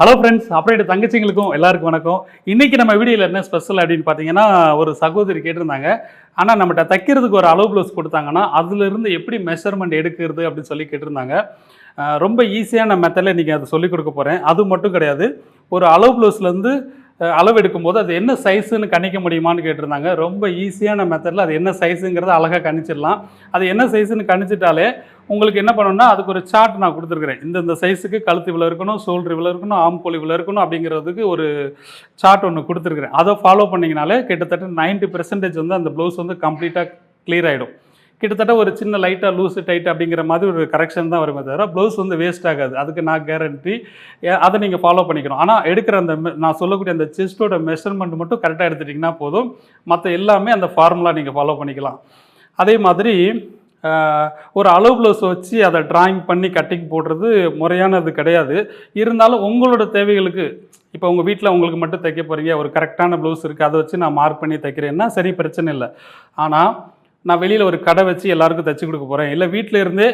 Hello friends அப்புறம் தங்கச்சிங்களுக்கும் எல்லாருக்கும் வணக்கம். இன்றைக்கி நம்ம வீடியோவில் என்ன ஸ்பெஷல் அப்படின்னு பார்த்தீங்கன்னா ஒரு சகோதரி கேட்டிருந்தாங்க. ஆனால் நம்மகிட்ட தைக்கிறதுக்கு ஒரு அளவு ப்ளவுஸ் கொடுத்தாங்கன்னா அதுலேருந்து எப்படி மெஷர்மெண்ட் எடுக்கிறது அப்படின்னு சொல்லி கேட்டிருந்தாங்க. ரொம்ப ஈஸியான மெத்தடில் இன்றைக்கி அதை சொல்லிக் கொடுக்க போகிறேன் அது மட்டும் கிடையாது. ஒரு அளவு ப்ளவுஸ்லேருந்து அளவெடுக்கும் போது அது என்ன சைஸுன்னு கணிக்க முடியுமான்னு கேட்டிருந்தாங்க. ரொம்ப ஈஸியான மெத்தடில் அது என்ன சைஸுங்கிறத அழகாக கணிச்சிடலாம். அது என்ன சைஸுன்னு கணிச்சிட்டாலே உங்களுக்கு என்ன பண்ணணும்னா அதுக்கு ஒரு சார்ட் நான் கொடுத்துருக்குறேன். இந்த இந்த சைஸுக்கு கழுத்து இவ்வளோ இருக்கணும் ஷோல்டர் இவ்வளோ இருக்கணும் ஆம்கோல் இவ்வளோ இருக்கணும் அப்படிங்கிறதுக்கு ஒரு சார்ட் ஒன்று கொடுத்துருக்குறேன். அதை ஃபாலோ பண்ணிங்கனாலே கிட்டத்தட்ட 90% பெர்சன்டேஜ் வந்து அந்த ப்ளவுஸ் வந்து கம்ப்ளீட்டாக கிளியர் ஆகிடும் கிட்டத்தட்ட ஒரு சின்ன லைட்டாக லூஸு டைட் அப்படிங்கிற மாதிரி ஒரு கரெக்ஷன் தான் வருமே தவிர ப்ளவுஸ் வந்து வேஸ்ட் ஆகாது. அதுக்கு நான் கேரண்டி அதை நீங்கள் ஃபாலோ பண்ணிக்கணும். ஆனால் எடுக்கிற அந்த நான் சொல்லக்கூடிய அந்த செஸ்ட்டோட மெஷர்மெண்ட் மட்டும் கரெக்டாக எடுத்துட்டிங்கன்னா போதும். மற்ற எல்லாமே அந்த ஃபார்முலா நீங்கள் ஃபாலோ பண்ணிக்கலாம். அதே மாதிரி ஒரு அளவு ப்ளவுஸ் வச்சு அதை டிராயிங் பண்ணி கட்டிங் போடுறது முறையானது கிடையாது. இருந்தாலும் உங்களோட தேவைகளுக்கு இப்போ உங்கள் வீட்டில் உங்களுக்கு மட்டும் தைக்க போகிறீங்க ஒரு கரெக்டான ப்ளவுஸ் இருக்குது அதை வச்சு நான் மார்க் பண்ணி தைக்கிறேன்னா சரி பிரச்சனை இல்லை. ஆனால் நான் வெளியில் ஒரு கடை வச்சு எல்லாருக்கும் தைச்சி கொடுக்க போகிறேன் இல்லை வீட்டில் இருந்தே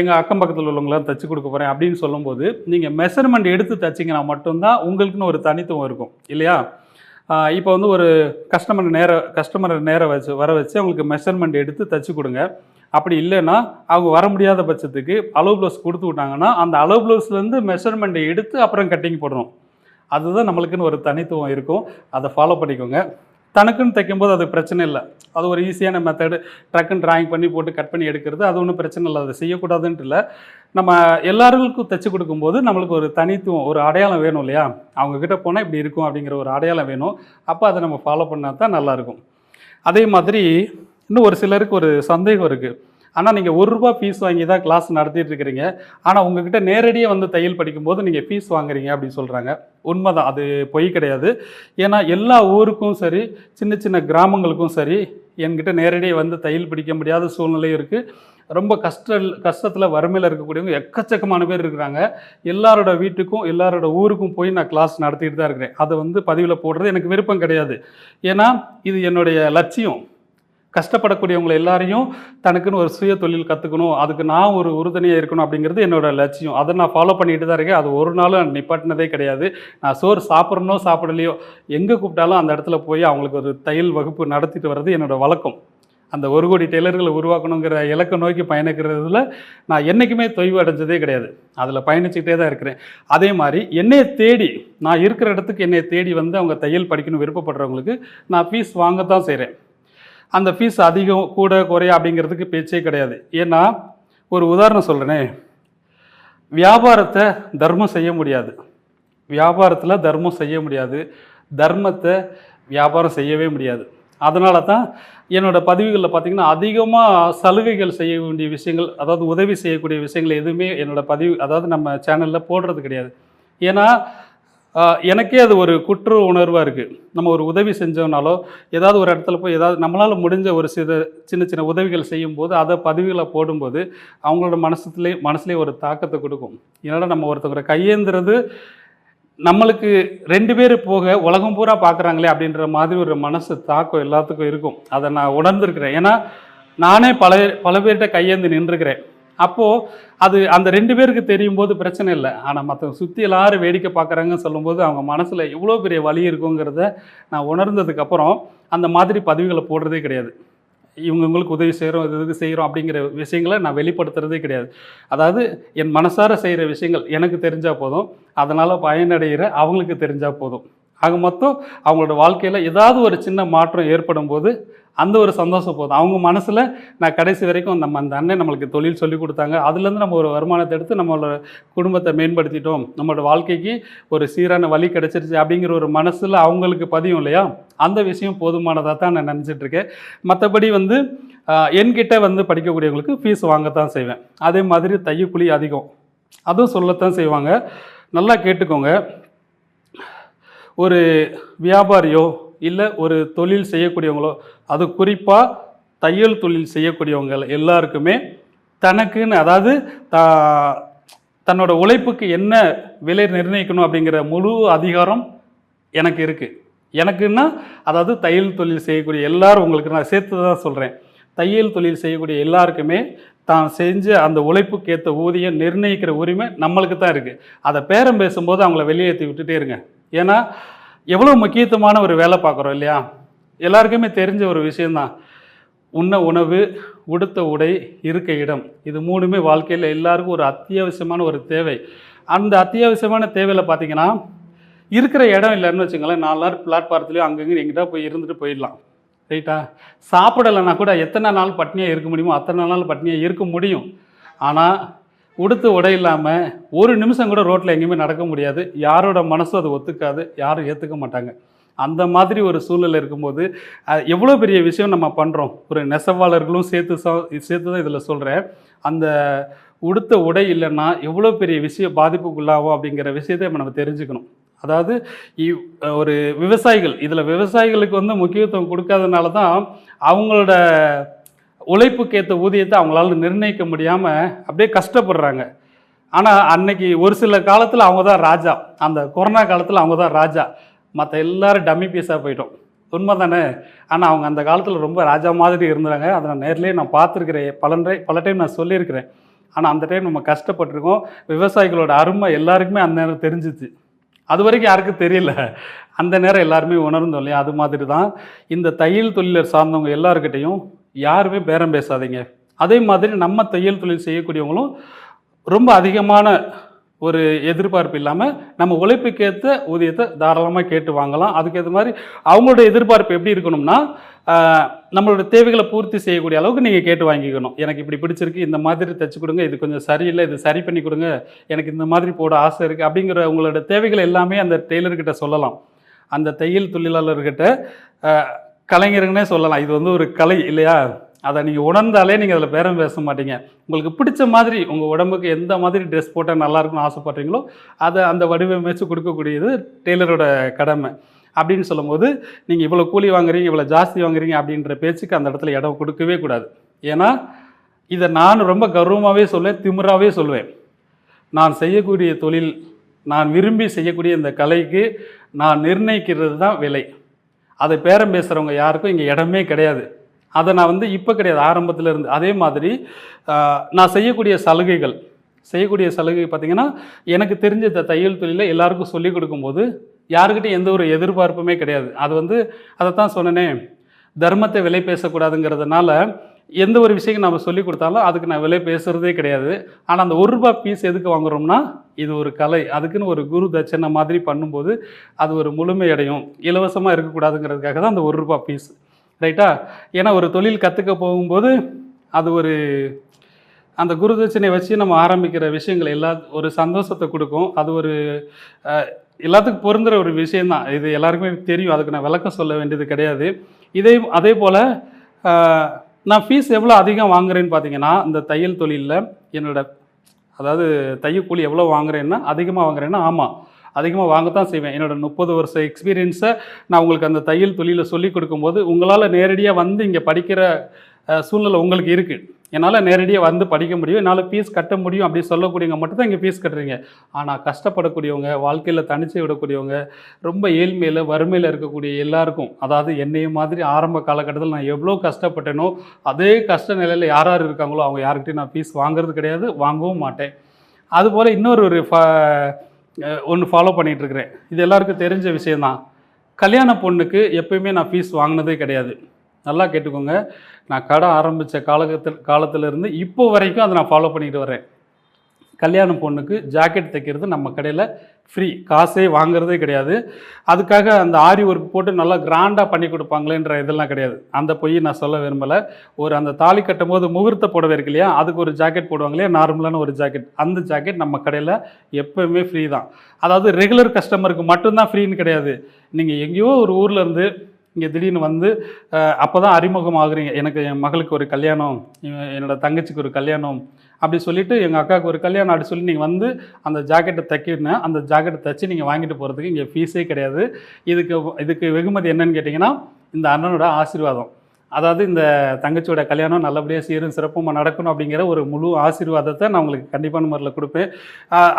எங்கள் அக்கம் பக்கத்தில் உள்ளவங்களாம் தைச்சி கொடுக்க போகிறேன் அப்படின்னு சொல்லும்போது நீங்கள் மெஷர்மெண்ட் எடுத்து தைச்சிங்கன்னா மட்டும்தான் உங்களுக்குன்னு ஒரு தனித்துவம் இருக்கும். இல்லையா? இப்போ வந்து ஒரு கஸ்டமர் நேர கஸ்டமரை நேர வச்சு வர வச்சு அவங்களுக்கு மெஷர்மெண்ட் எடுத்து தைச்சி கொடுங்க. அப்படி இல்லைன்னா அவங்க வர முடியாத பட்சத்துக்கு அளவு ப்ளவுஸ் கொடுத்து விட்டாங்கன்னா அந்த அளவு ப்ளவுஸ்லேருந்து மெஷர்மெண்ட்டை எடுத்து அப்புறம் கட்டிங் போடணும். அதுதான் நம்மளுக்குன்னு ஒரு தனித்துவம் இருக்கும். அதை ஃபாலோ பண்ணிக்கோங்க. தனக்குன்னு தைக்கும்போது அது பிரச்சனை இல்லை. அது ஒரு ஈஸியான மெத்தடு ட்ரக்குன்னு டிராயிங் பண்ணி போட்டு கட் பண்ணி எடுக்கிறது. அது ஒன்றும் பிரச்சனை இல்லை. அதை செய்யக்கூடாதுன்ட்டு இல்லை. நம்ம எல்லாருக்கும் தைச்சி கொடுக்கும்போது நம்மளுக்கு ஒரு தனித்துவம் ஒரு அடையாளம் வேணும் இல்லையா? அவங்கக்கிட்ட போனால் இப்படி இருக்கும் அப்படிங்கிற ஒரு அடையாளம் வேணும். அப்போ அதை நம்ம ஃபாலோ பண்ணால் தான் நல்லாயிருக்கும் அதே மாதிரி இன்னும் ஒரு சிலருக்கு ஒரு சந்தேகம் இருக்குது ஆனால் நீங்கள் ஒரு ரூபா ஃபீஸ் வாங்கி தான் கிளாஸ் நடத்திட்டு இருக்கிறீங்க. ஆனால் உங்ககிட்ட நேரடியாக வந்து தையல் படிக்கும்போது நீங்கள் ஃபீஸ் வாங்குறீங்க அப்படின்னு சொல்கிறாங்க உண்மைதான். அது பொய் கிடையாது. ஏன்னா எல்லா ஊருக்கும் சரி சின்ன சின்ன கிராமங்களுக்கும் சரி என்கிட்ட நேரடியாக வந்து தையல் படிக்க முடியாத சூழ்நிலையும் இருக்குது ரொம்ப கஷ்ட கஷ்டத்தில் வறுமையில் இருக்கக்கூடியவங்க எக்கச்சக்கமான பேர் இருக்கிறாங்க. எல்லாரோட வீட்டுக்கும் எல்லாரோட ஊருக்கும் போய் நான் கிளாஸ் நடத்திட்டு தான் இருக்கிறேன். அதை வந்து பதிவில் போடுறது எனக்கு விருப்பம் கிடையாது. ஏன்னா இது என்னுடைய லட்சியம். கஷ்டப்படக்கூடியவங்களை எல்லாரையும் தனக்குன்னு ஒரு சுய தொழில் கற்றுக்கணும் அதுக்கு நான் ஒரு உறுதுணையாக இருக்கணும் அப்படிங்கிறது என்னோட லட்சியம். அதை நான் ஃபாலோ பண்ணிட்டு தான் இருக்கேன். அது ஒரு நாளும் நிப்பாட்டினதே கிடையாது. நான் சோறு சாப்பிட்றனோ சாப்பிடலையோ எங்கே கூப்பிட்டாலும் அந்த இடத்துல போய் அவங்களுக்கு ஒரு தையல் வகுப்பு நடத்திட்டு வர்றது என்னோடய வழக்கம். அந்த ஒரு கோடி டெய்லர்களை உருவாக்கணுங்கிற இலக்கை நோக்கி பயணிக்கிறதுல நான் என்றைக்குமே தொய்வு அடைஞ்சதே கிடையாது. அதில் பயணிச்சுக்கிட்டே தான் இருக்கிறேன். அதே மாதிரி என்னைய தேடி நான் இருக்கிற இடத்துக்கு என்னை தேடி வந்து அவங்க தையல் படிக்கணும் விருப்பப்படுறவங்களுக்கு நான் ஃபீஸ் வாங்க தான் செய்கிறேன் அந்த ஃபீஸ் அதிகம் கூட குறைய அப்படிங்கிறதுக்கு பேச்சே கிடையாது. ஏன்னா ஒரு உதாரணம் சொல்கிறேனே வியாபாரத்தை தர்மம் செய்ய முடியாது. வியாபாரத்தில் தர்மம் செய்ய முடியாது. தர்மத்தை வியாபாரம் செய்யவே முடியாது. அதனால தான் என்னோட பதிவுகளில் பார்த்தீங்கன்னா அதிகமாக சலுகைகள் செய்ய வேண்டிய விஷயங்கள் அதாவது உதவி செய்யக்கூடிய விஷயங்கள் எதுவுமே என்னோடய பதிவு அதாவது நம்ம சேனலில் போடுறது கிடையாது. ஏன்னா எனக்கே அது ஒரு குற்ற உணர்வாக இருக்குது நம்ம ஒரு உதவி செஞ்சோம்னாலோ ஏதாவது ஒரு இடத்துல போய் ஏதாவது நம்மளால் முடிஞ்ச ஒரு சிறு சின்ன சின்ன உதவிகள் செய்யும்போது அதை பதிவுகளை போடும்போது அவங்களோட மனசுலேயே மனசுலேயே ஒரு தாக்கத்தை கொடுக்கும். என்னடா நம்ம ஒருத்தவங்களை கையேந்துறது நம்மளுக்கு ரெண்டு பேர் போக உலகம் பூரா பார்க்குறாங்களே அப்படின்ற மாதிரி ஒரு மனசு தாக்கம் எல்லாத்துக்கும் இருக்கும். அதை நான் உணர்ந்துருக்கிறேன். ஏன்னா நானே பல பல பேர்கிட்ட கையேந்து நின்றுக்கிறேன். அப்போது அது அந்த ரெண்டு பேருக்கு தெரியும் போது பிரச்சனை இல்லை. ஆனால் மற்றவங்க சுற்றி எல்லாரும் வேடிக்கை பார்க்குறாங்கன்னு சொல்லும்போது அவங்க மனசில் எவ்வளோ பெரிய வலி இருக்குங்கிறத நான் உணர்ந்ததுக்கப்புறம் அந்த மாதிரி பதிவுகளை போடுறதே கிடையாது. இவங்கவுங்களுக்கு உதவி செய்கிறோம் இது இதுக்கு செய்கிறோம் அப்படிங்கிற விஷயங்களை நான் வெளிப்படுத்துறதே கிடையாது. அதாவது என் மனசார செய்கிற விஷயங்கள் எனக்கு தெரிஞ்சால் போதும். அதனால் பயனடைகிற அவங்களுக்கு தெரிஞ்சால் போதும். ஆக மொத்தம் அவங்களோட வாழ்க்கையில் ஏதாவது ஒரு சின்ன மாற்றம் ஏற்படும் போது அந்த ஒரு சந்தோஷம் போதும். அவங்க மனசில் நான் கடைசி வரைக்கும் நம்ம அந்த அண்ணன் நம்மளுக்கு தொழில் சொல்லி கொடுத்தாங்க. அதுலேருந்து நம்ம ஒரு வருமானத்தை எடுத்து நம்மளோட குடும்பத்தை மேம்படுத்திட்டோம். நம்மளோட வாழ்க்கைக்கு ஒரு சீரான வழி கிடச்சிருச்சு அப்படிங்கிற ஒரு மனசில் அவங்களுக்கு பதியும் இல்லையா? அந்த விஷயம் போதுமானதாக தான் நான் நினச்சிட்ருக்கேன் மற்றபடி வந்து என்கிட்ட வந்து படிக்கக்கூடியவங்களுக்கு ஃபீஸ் வாங்கத்தான் செய்வேன். அதே மாதிரி தையக்குழி அதிகம். அதுவும் சொல்லத்தான் செய்வாங்க. நல்லா கேட்டுக்கோங்க. ஒரு வியாபாரியோ இல்லை ஒரு தொழில் செய்யக்கூடியவங்களோ அது குறிப்பாக தையல் தொழில் செய்யக்கூடியவங்க எல்லாருக்குமே தனக்குன்னு அதாவது தா தன்னோட உழைப்புக்கு என்ன விலை நிர்ணயிக்கணும் அப்படிங்கிற முழு அதிகாரம் எனக்கு இருக்குது எனக்குன்னா அதாவது தையல் தொழில் செய்யக்கூடிய எல்லாரும் உங்களுக்கு நான் சேர்த்து தான் சொல்கிறேன் தையல் தொழில் செய்யக்கூடிய எல்லாருக்குமே தான் செஞ்ச அந்த உழைப்புக்கு ஏற்ற ஊதியம் நிர்ணயிக்கிற உரிமை நம்மளுக்கு தான் இருக்குது அதை பேரம் பேசும்போது அவங்கள வெளியேற்றி விட்டுட்டே இருங்க. ஏன்னா எவ்வளோ முக்கியத்துவமான ஒரு வேலை பார்க்குறோம் இல்லையா? எல்லாருக்குமே தெரிஞ்ச ஒரு விஷயந்தான் உண்ண உணவு உடுத்த உடை இருக்க இடம். இது மூணுமே வாழ்க்கையில் எல்லாருக்கும் ஒரு அத்தியாவசியமான ஒரு தேவை. அந்த அத்தியாவசியமான தேவையில் பார்த்தீங்கன்னா இருக்கிற இடம் இல்லைன்னு வச்சுங்களேன் நாலு நாள் பிளாட்பாரத்துலேயும் அங்கங்கே எங்கிட்ட போய் இருந்துட்டு போயிடலாம். ரைட்டா? சாப்பிடலைன்னா கூட எத்தனை நாள் பட்னியாக இருக்க முடியுமோ அத்தனை நாள் பட்னியாக இருக்க முடியும். ஆனால் உடுத்த உடை இல்லாமல் ஒரு நிமிஷம் கூட ரோட்டில் எங்கேயுமே நடக்க முடியாது. யாரோட மனசும் அது ஒத்துக்காது. யாரும் ஏற்றுக்க மாட்டாங்க. அந்த மாதிரி ஒரு சூழ்நிலை இருக்கும்போது எவ்வளோ பெரிய விஷயம் நம்ம பண்ணுறோம் ஒரு நெசவாளர்களும் சேர்த்து சேர்த்து தான் இதில் சொல்கிறேன் அந்த உடுத்த உடை இல்லைன்னா எவ்வளோ பெரிய விஷயம் பாதிப்புக்குள்ளாகும் அப்படிங்கிற விஷயத்தை நம்ம தெரிஞ்சுக்கணும். அதாவது ஒரு விவசாயிகள் இதில் விவசாயிகளுக்கு வந்து முக்கியத்துவம் கொடுக்காதனால தான் அவங்களோட உழைப்புக்கு ஏற்ற ஊதியத்தை அவங்களால நிர்ணயிக்க முடியாமல் அப்படியே கஷ்டப்படுறாங்க. ஆனால் அன்னைக்கு ஒரு சில காலத்தில் அவங்க தான் ராஜா. அந்த கொரோனா காலத்தில் அவங்க தான் ராஜா. மற்ற எல்லாரும் டம்மி பீஸாக போயிட்டோம். உண்மை தானே? ஆனால் அவங்க அந்த காலத்தில் ரொம்ப ராஜா மாதிரி இருந்தாங்க. அதை நான் நேர்லேயே நான் பார்த்துருக்கிறேன். பல பல டைம் நான் சொல்லியிருக்கிறேன். ஆனால் அந்த டைம் நம்ம கஷ்டப்பட்டிருக்கோம். விவசாயிகளோட அருமை எல்லாருக்குமே அந்த நேரம் தெரிஞ்சிச்சு. அது வரைக்கும் யாருக்கும் தெரியல. அந்த நேரம் எல்லாருமே உணர்ந்தோம் இல்லையா? அது மாதிரி தான் இந்த தையல் தொழிலர் சார்ந்தவங்க எல்லாருக்கிட்டையும் யாருமே பேரம் பேசாதீங்க. அதே மாதிரி நம்ம தையல் தொழில் செய்யக்கூடியவங்களும் ரொம்ப அதிகமான ஒரு எதிர்பார்ப்பு இல்லாமல் நம்ம உழைப்புக்கேற்ற ஊதியத்தை தாராளமாக கேட்டு வாங்கலாம். அதுக்கேற்ற மாதிரி அவங்களோட எதிர்பார்ப்பு எப்படி இருக்கணும்னா நம்மளோட தேவைகளை பூர்த்தி செய்யக்கூடிய அளவுக்கு நீங்கள் கேட்டு வாங்கிக்கணும். எனக்கு இப்படி பிடிச்சிருக்கு இந்த மாதிரி தைச்சு கொடுங்க இது கொஞ்சம் சரியில்லை இது சரி பண்ணி கொடுங்க எனக்கு இந்த மாதிரி போட ஆசை இருக்குது அப்படிங்கிற உங்களோட தேவைகள் எல்லாமே அந்த டெய்லர்கிட்ட சொல்லலாம். அந்த தையல் தொழிலாளர்கிட்ட ஆஹ், கலைஞருங்கனே சொல்லலாம். இது வந்து ஒரு கலை இல்லையா? அதை நீங்கள் உணர்ந்தாலே நீங்கள் அதில் பேரம் பேச மாட்டீங்க. உங்களுக்கு பிடிச்ச மாதிரி உங்கள் உடம்புக்கு எந்த மாதிரி ட்ரெஸ் போட்டால் நல்லாயிருக்கும்னு ஆசைப்பட்றீங்களோ அதை அந்த வடிவமைச்சு கொடுக்கக்கூடியது டெய்லரோட கடமை. அப்படின்னு சொல்லும்போது நீங்கள் இவ்வளோ கூலி வாங்குறீங்க இவ்வளோ ஜாஸ்தி வாங்குறீங்க அப்படின்ற பேச்சுக்கு அந்த இடத்துல இடம் கொடுக்கவே கூடாது. ஏன்னா இதை நான் ரொம்ப கர்வமாகவே சொல்லுவேன் திமிராவே சொல்லுவேன் நான் செய்யக்கூடிய தொழில் நான் விரும்பி செய்யக்கூடிய இந்த கலைக்கு நான் நிர்ணயிக்கிறது தான் விலை. அதை பேரம் பேசுகிறவங்க யாருக்கும் இங்கே இடமே கிடையாது. அதை நான் வந்து இப்போ கிடையாது ஆரம்பத்தில் இருந்து அதே மாதிரி நான் செய்யக்கூடிய சலுகைகள். செய்யக்கூடிய சலுகை பார்த்திங்கன்னா எனக்கு தெரிஞ்ச இந்த தையல் தொழிலை எல்லாருக்கும் சொல்லிக் கொடுக்கும்போது யாருக்கிட்டையும் எந்த ஒரு எதிர்பார்ப்புமே கிடையாது. அது வந்து அதை தான் சொன்னனே தர்மத்தை விலை பேசக்கூடாதுங்கிறதுனால எந்த ஒரு விஷயம் நம்ம சொல்லி கொடுத்தாலும் அதுக்கு நான் விலை பேசுகிறதே கிடையாது. ஆனால் அந்த ஒரு ரூபாய் பீஸ் எதுக்கு வாங்குறோம்னா இது ஒரு கலை. அதுக்குன்னு ஒரு குரு தட்சணை மாதிரி பண்ணும்போது அது ஒரு முழுமையடையும் இலவசமாக இருக்கக்கூடாதுங்கிறதுக்காக தான் அந்த ஒரு ரூபாய் பீஸ் ரைட்டா ஏன்னா ஒரு தொழில் கற்றுக்க போகும்போது அது ஒரு அந்த குருதட்சணையை வச்சு நம்ம ஆரம்பிக்கிற விஷயங்கள் எல்லா ஒரு சந்தோஷத்தை கொடுக்கும். அது ஒரு எல்லாத்துக்கும் பொருந்துகிற ஒரு விஷயந்தான் இது எல்லாருக்குமே தெரியும். அதுக்கு நான் விளக்கம் சொல்ல வேண்டியது கிடையாது. இதே அதே போல் நான் ஃபீஸ் எவ்வளோ அதிகம் வாங்குறேன்னு பார்த்தீங்கன்னா இந்த தையல் தொழிலில் என்னோட அதாவது தையக்கூலி எவ்வளோ வாங்குறேன்னா அதிகமாக வாங்குறேன்னா ஆமாம் அதிகமாக வாங்கத்தான் செய்வேன். என்னோட முப்பது வருஷ எக்ஸ்பீரியன்ஸை நான் உங்களுக்கு அந்த தையல் தொழிலில் சொல்லிக் கொடுக்கும்போது உங்களால் நேரடியாக வந்து இங்கே படிக்கிற சூழ்நிலை உங்களுக்கு இருக்குது என்னால் நேரடியாக வந்து படிக்க முடியும். என்னால் ஃபீஸ் கட்ட முடியும் அப்படி சொல்லக்கூடியவங்க மட்டும் தான் இங்கே ஃபீஸ் கட்டுறீங்க. ஆனால் கஷ்டப்படக்கூடியவங்க வாழ்க்கையில் தனிச்சு விடக்கூடியவங்க ரொம்ப ஏழ்மையில் வறுமையில் இருக்கக்கூடிய எல்லாருக்கும் அதாவது என்னைய மாதிரி ஆரம்ப காலகட்டத்தில் நான் எவ்வளோ கஷ்டப்பட்டேனோ அதே கஷ்ட நிலையில் யார் யார் இருக்காங்களோ அவங்க யார்கிட்டையும் நான் ஃபீஸ் வாங்குறது கிடையாது வாங்கவும் மாட்டேன். அதுபோல் இன்னொரு ஒரு ஃப ஒன்று ஃபாலோ பண்ணிகிட்ருக்கிறேன் இது எல்லாருக்கும் தெரிஞ்ச விஷயந்தான் கல்யாண பொண்ணுக்கு எப்பயுமே நான் ஃபீஸ் வாங்கினதே கிடையாது. நல்லா கேட்டுக்கோங்க. நான் கடை ஆரம்பித்த காலகத்தில் காலத்திலேருந்து இப்போ வரைக்கும் அதை நான் ஃபாலோ பண்ணிக்கிட்டு வரேன் கல்யாண பொண்ணுக்கு ஜாக்கெட் தைக்கிறது நம்ம கடையில் ஃப்ரீ காசே வாங்குறதே கிடையாது. அதுக்காக அந்த ஆரி ஒர்க் போட்டு நல்லா கிராண்டாக பண்ணி கொடுப்பாங்களேன்ற இதெல்லாம் கிடையாது. அந்த பொய் நான் சொல்ல விரும்பலை. ஒரு அந்த தாலி கட்டும் போது முகூர்த்த புடவை இருக்கு இல்லையா அதுக்கு ஒரு ஜாக்கெட் போடுவாங்க இல்லையா நார்மலான ஒரு ஜாக்கெட் அந்த ஜாக்கெட் நம்ம கடையில் எப்போவுமே ஃப்ரீ தான். அதாவது ரெகுலர் கஸ்டமருக்கு மட்டும்தான் ஃப்ரீன்னு கிடையாது. நீங்கள் எங்கேயோ ஒரு ஊரில் இருந்து இங்கே திடீர்னு வந்து அப்போ தான் அறிமுகம் ஆகுறீங்க எனக்கு என் மகளுக்கு ஒரு கல்யாணம் என்னோடய தங்கச்சிக்கு ஒரு கல்யாணம் அப்படி சொல்லிவிட்டு எங்கள் அக்காவுக்கு ஒரு கல்யாணம் அப்படி சொல்லி நீங்கள் வந்து அந்த ஜாக்கெட்டை தைக்கணும் அந்த ஜாக்கெட்டை தைச்சி நீங்கள் வாங்கிட்டு போகிறதுக்கு இங்கே ஃபீஸே கிடையாது. இதுக்கு இதுக்கு வெகுமதி என்னன்னு கேட்டிங்கன்னா இந்த அண்ணனோட ஆசீர்வாதம். அதாவது இந்த தங்கச்சியோட கல்யாணம் நல்லபடியாக சீரும் சிறப்பமாக நடக்கணும் அப்படிங்கிற ஒரு முழு ஆசீர்வாதத்தை நான் உங்களுக்கு கண்டிப்பான முறையில் கொடுப்பேன்.